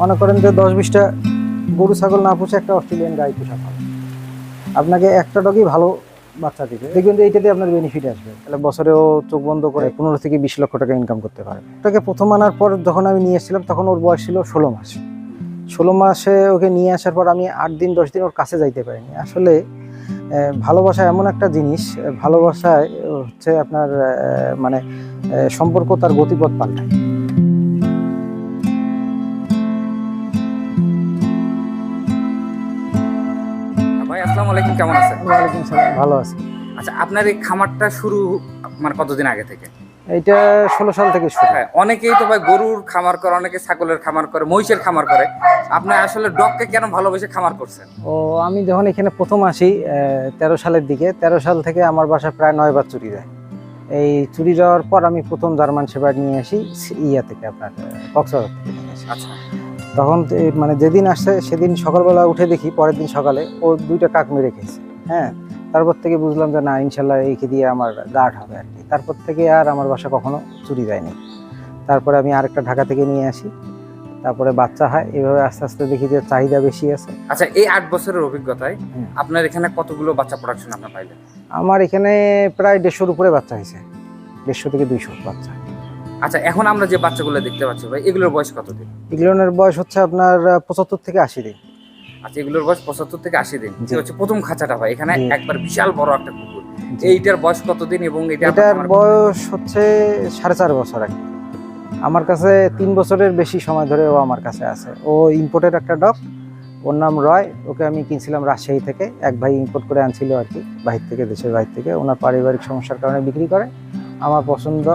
মনে করেন যে দশ বিশটা গরু ছাগল না পুষে একটা অস্ট্রেলিয়ান গাই পোষা ভালো। আপনাকে একটা ডগই ভালো বাচ্চা দিবে। দেখবেন যে এইটাতে আপনার বেনিফিট আসবে। তাহলে বছরেও চোখ বন্ধ করে পনেরো থেকে বিশ লক্ষ টাকা ইনকাম করতে পারবে। ওটাকে প্রথম আনার পর যখন আমি নিয়ে এসেছিলাম তখন ওর বয়স ছিল ষোলো মাস। ষোলো মাসে ওকে নিয়ে আসার পর আমি আট দিন দশ দিন ওর কাছে যাইতে পারিনি। আসলে ভালোবাসা এমন একটা জিনিস ভালোবাসায় হচ্ছে আপনার মানে সম্পর্ক তার গতিপথ পাল্টায়। আলাইকুম কেমন আছেন? ওয়ালাইকুম সালাম। ভালো আছি। আচ্ছা আপনার এই খামারটা শুরু মানে কতদিন আগে থেকে? এইটা ষোলো সাল থেকে শুরু। হ্যাঁ অনেকেই তো ভাই গরুর খামার করে অনেকে ছাগলের খামার করে মহিষের খামার করে। আপনি আসলে ডগকে কেন ভালোবেসে খামার করছেন? ও আমি যখন এখানে প্রথম আসি তেরো সালের দিকে তেরো সাল থেকে আমার বাসা প্রায় নয় বার চুরি যায় এই চুরি যাওয়ার পর আমি প্রথম জার্মান সেবার নিয়ে আসি ইয়া থেকে আপনার কক্সবাজার থেকে নিয়ে আসি। আচ্ছা। তখন এই মানে যেদিন আসছে সেদিন সকালবেলা উঠে দেখি পরের দিন সকালে ও দুইটা কাক মেরে খেয়েছে। হ্যাঁ? তারপর থেকে বুঝলাম যে না ইনশাল্লাহ এইকে দিয়ে আমার গার্ড হবে আর কি। তারপর থেকে আর আমার বাসা কখনো চুরি যায়নি। তারপরে আমি আরেকটা ঢাকা থেকে নিয়ে আসি। তারপরে বাচ্চা হয় এভাবে আস্তে আস্তে দেখি যে চাহিদা বেশি আছে। আচ্ছা এই আট বছরের অভিজ্ঞতায় আপনার এখানে কতগুলো বাচ্চা প্রোডাকশন আপনার পাইলেন? আমার এখানে প্রায় দেড়শোর উপরে বাচ্চা হয়েছে। দেড়শো থেকে দুইশো বাচ্চা। আচ্ছা এখন আমরা যে বাচ্চাগুলো দেখতে পাচ্ছি ভাই এগুলোর বয়স কত দিন? এগুলোনের বয়স হচ্ছে আপনার পঁচাত্তর থেকে আশি দিন। আচ্ছা এগুলোর বয়স পঁচাত্তর থেকে আশি দিন। যে হচ্ছে প্রথম খাঁচাটা ভাই এখানে একবার বিশাল বড় একটা কুকুর। এইটার বয়স কতদিন এবং এটা এটার বয়স? হচ্ছে সাড়ে চার বছর কি আমার কাছে তিন বছরের বেশি সময় ধরে ও আমার কাছে আছে। ও ইম্পোর্টের একটা ডগ ওর নাম রয়। ওকে আমি কিনছিলাম রাজশাহী থেকে। এক ভাই ইম্পোর্ট করে আনছিল আর কি বাহির থেকে দেশের বাহির থেকে। ওনার পারিবারিক সমস্যার কারণে বিক্রি করে। আমার পছন্দ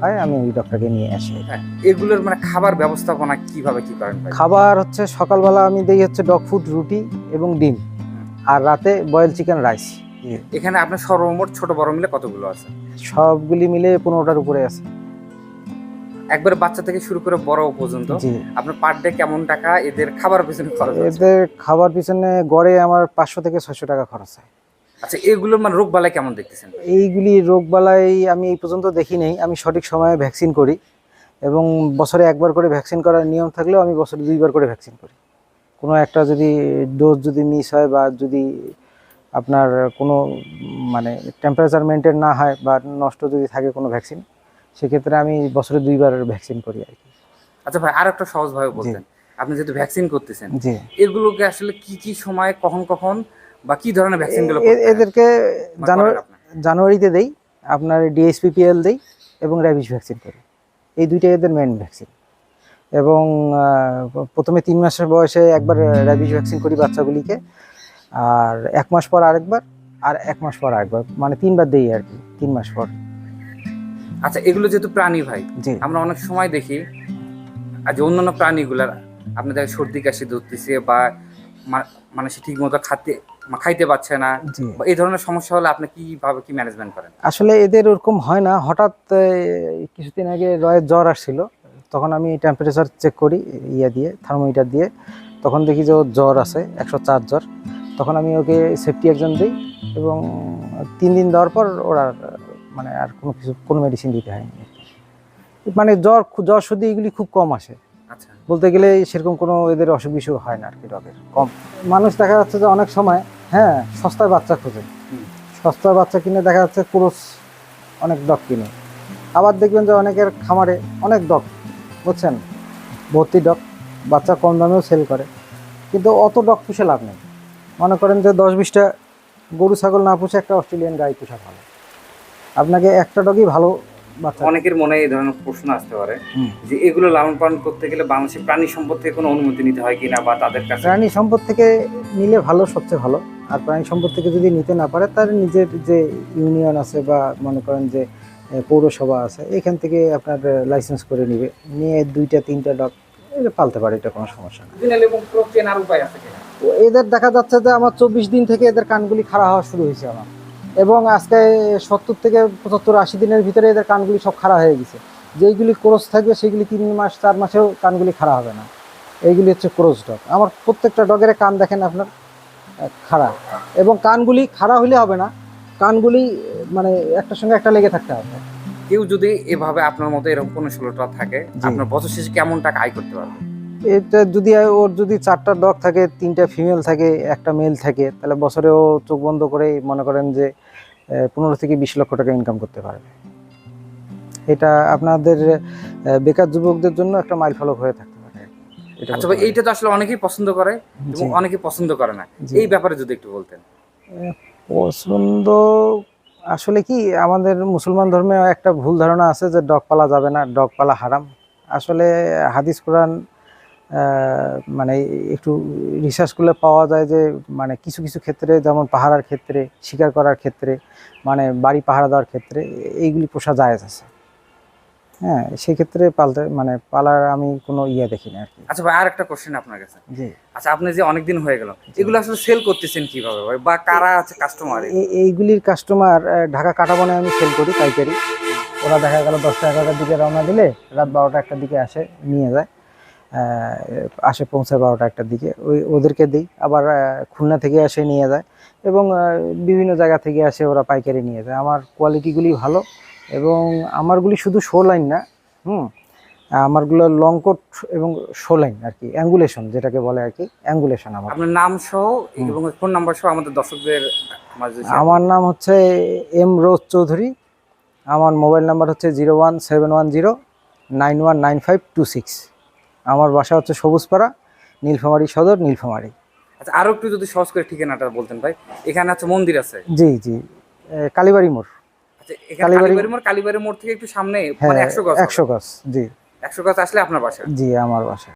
হয় আমি ওই ডক্টরকে নিয়ে আসি। হ্যাঁ, এগুলোর মানে খাবার ব্যবস্থাপনা কীভাবে কি করেন ভাই? খাবার হচ্ছে সকালবেলা আমি দিই হচ্ছে ডগ ফুড রুটি এবং ডিম। আর রাতে বয়েল চিকেন রাইস এখানে আপনার সর্বমোট ছোট বড় মিলে কতগুলো আছে? সবগুলি মিলে পনেরোটার উপরে আছে। একবার বাচ্চা থেকে শুরু করে বড় পর্যন্ত আপনার পার ডে কেমন টাকা এদের খাবার পিছনে খরচ এদের খাবার পিছনে গড়ে আমার পাঁচশো থেকে ছয়শো টাকা খরচ হয়। আচ্ছা এগুলোর মানে রোগ বালাই কেমন দেখতেছেন? এইগুলি রোগবালাই আমি এই পর্যন্ত দেখি নেই। আমি সঠিক সময়ে ভ্যাকসিন করি এবং বছরে একবার করে ভ্যাকসিন করার নিয়ম থাকলেও আমি বছরে দুইবার করে ভ্যাকসিন করি। কোনো একটা যদি ডোজ যদি মিস হয় বা যদি আপনার কোনো মানে টেম্পারেচার মেনটেন না হয় বা নষ্ট যদি থাকে কোনো ভ্যাকসিন সেক্ষেত্রে আমি বছরে দুইবার ভ্যাকসিন করি আর কি। আচ্ছা ভাই আর একটা সহজ ভাবে বলতেন। আপনি যেহেতু ভ্যাকসিন করতেছেন জি। এগুলোকে আসলে কি কি সময় কখন কখন বা কি ধরনের ভ্যাকসিনগুলো এ- এদেরকে জানুয়ারি জানুয়ারি জানুয়ারিতে দেই আপনার ডিএসপিপিএল দেই এবং র্যাবিস ভ্যাকসিন করি। এই দুইটাই এদের মেন ভ্যাকসিন এবং প্রথমে তিন মাসের বয়সে একবার র্যাবিস ভ্যাকসিন করি বাচ্চাগুলিকে আর এক মাস পর আরেকবার আর এক মাস পর আরেকবার মানে তিনবার দেই আর কি তিন মাস পর। আচ্ছা এগুলো যেহেতু প্রাণী ভাই আমরা অনেক সময় দেখি আর যে অন্যান্য প্রাণীগুলার আপনি দেখেন সর্দি কাশি ধরতেছে বা মানে সে ঠিক মতো খাতে খাইতে পারছে না। এই ধরনের সমস্যা হলে আপনি কীভাবে কি ম্যানেজমেন্ট করেন? আসলে এদের ওরকম হয় না। হঠাৎ কিছুদিন আগে রয়ের জ্বর আসছিল। তখন আমি টেম্পারেচার চেক করি ইয়ে দিয়ে থার্মোমিটার দিয়ে। তখন দেখি যে ওর জ্বর আছে একশো চার জ্বর। তখন আমি ওকে সেফটি একজন দিই এবং তিন দিন দেওয়ার পর ওরা মানে আর কোনো কিছু কোনো মেডিসিন দিতে হয়নি। মানে জ্বর জ্বর সর্দি এগুলি খুব কম আসে। আচ্ছা। বলতে গেলে সেরকম কোনো এদের অসুখ বিসুখ হয় না আর কি ডগের কম। মানুষ দেখা যাচ্ছে যে অনেক সময় হ্যাঁ সস্তায় বাচ্চা খোঁজে। সস্তায় বাচ্চা কিনে দেখা যাচ্ছে ক্রোস অনেক ডগ কিনে। আবার দেখবেন যে অনেকের খামারে অনেক ডগ বুঝছেন? ভর্তি ডগ বাচ্চা কম দামেও সেল করে। কিন্তু অত ডগ পুষে লাভ নেই। মনে করেন যে দশ বিশটা গরু ছাগল না পুষে একটা অস্ট্রেলিয়ান গাই পুষা ভালো। আপনাকে একটা ডগই ভালো বাচ্চা অনেকের মনে এই ধরনের প্রশ্ন আসতে পারে। যে এগুলো লালন পালন করতে গেলে বাংলাদেশের প্রাণী সম্পদ থেকে কোনো অনুমতি নিতে হয় কিনা বা তাদের কাছে প্রাণী সম্পদ থেকে নিলে ভালো সবচেয়ে ভালো। আর প্রাণী সম্পদ থেকে যদি নিতে না পারে তার নিজের যে ইউনিয়ন আছে বা মনে করেন যে পৌরসভা আছে এখান থেকে আপনার লাইসেন্স করে নিবে। নিয়ে দুইটা তিনটা ডগ এটা পালতে পারে এটা কোনো সমস্যা না। এদের দেখা যাচ্ছে যে আমার চব্বিশ দিন থেকে এদের কানগুলি খারাপ হওয়া শুরু হয়েছে আমার। এবং আজকে সত্তর থেকে পঁচাত্তর আশি দিনের ভিতরে এদের কানগুলি সব খারাপ হয়ে গেছে। যেইগুলি ক্রোস থাকবে সেগুলি তিন মাস চার মাসেও কানগুলি খারাপ হবে না। এইগুলি হচ্ছে ক্রোস ডগ আমার প্রত্যেকটা ডগের কান দেখেন আপনার। খাড়া। এবং কানগুলি খাড়া হইলে হবে না। কানগুলি মানে একটার সঙ্গে একটা লেগে থাকতে হবে। কেউ যদি এভাবে আপনার মতো এরকম কোনো ষোলোটা থাকে আপনার বছর শেষে কেমন টাকা আয় করতে পারবে? এটা যদি ওর যদি চারটা ডগ থাকে তিনটা ফিমেল থাকে একটা মেল থাকে তাহলে বছরে ও চোখ বন্ধ করে মনে করেন যে পনেরো থেকে বিশ লক্ষ টাকা ইনকাম করতে পারবে। এটা আপনাদের বেকার যুবকদের জন্য একটা মাইল ফলক হয়ে এটা আচ্ছা ভাই এইটা তো আসলে অনেকেই পছন্দ করে এবং জি। পছন্দ করে না। এই ব্যাপারে যদি একটু বলতেন। পছন্দ আসলে কি আমাদের মুসলমান ধর্মে একটা ভুল ধারণা আছে যে ডগ পালা যাবে না ডগ পালা হারাম। আসলে হাদিস কোরআন মানে একটু রিসার্চ করলে পাওয়া যায় যে মানে কিছু কিছু ক্ষেত্রে যেমন পাহারার ক্ষেত্রে শিকার করার ক্ষেত্রে মানে বাড়ি পাহারা দেওয়ার ক্ষেত্রে এইগুলি পোষা জায়েজ আছে। হ্যাঁ সেক্ষেত্রে পালতে মানে পালার আমি কোনো ইয়ে দেখি না আর কি। আচ্ছা ভাই আর একটা কোশ্চেন আপনার কাছে। জি। আচ্ছা আপনি যে অনেকদিন হয়ে গেল এগুলো আসলে সেল করতেছেন কীভাবে ভাই? বা কারা আছে কাস্টমার এই- এইগুলির কাস্টমার ঢাকা কাটাবনে আমি সেল করি পাইকারি। ওরা দেখা গেল দশটা এগারোটার দিকে রওনা দিলে রাত বারোটা একটার দিকে আসে নিয়ে যায়। আসে পৌঁছায় বারোটা একটার দিকে। ওই ওদেরকে দিই। আবার খুলনা থেকে আসে নিয়ে যায়। এবং বিভিন্ন জায়গা থেকে আসে ওরা পাইকারি নিয়ে যায়। আমার কোয়ালিটিগুলি ভালো। এবং আমারগুলি শুধু শো লাইন না হুম? আমারগুলো লং কোট এবং শো লাইন আর কি অ্যাঙ্গুলেশন যেটাকে বলে আর কি অ্যাঙ্গুলেশন আমার। আপনার নাম সহ এবং ফোন নাম্বার সহ আমাদের দর্শকদের মাঝে আমার নাম হচ্ছে এম রোজ চৌধুরী আমার মোবাইল নাম্বার হচ্ছে zero one seven one zero nine one nine five two six আমার বাসা হচ্ছে সবুজপাড়া নীলফামারী সদর নীলফামারী। আচ্ছা আরও একটু যদি সহজ করে ঠিকানাটা বলতেন ভাই এখানে আছে মন্দির আছে। জি জি। কালীবাড়ি মোড়। কালীবাড়ি- মোড় থেকে একটু সামনে হ্যাঁ মানে একশো গজ একশো গাছ জি। একশো গাছ আসলে আপনার বাসা। জি আমার বাসা।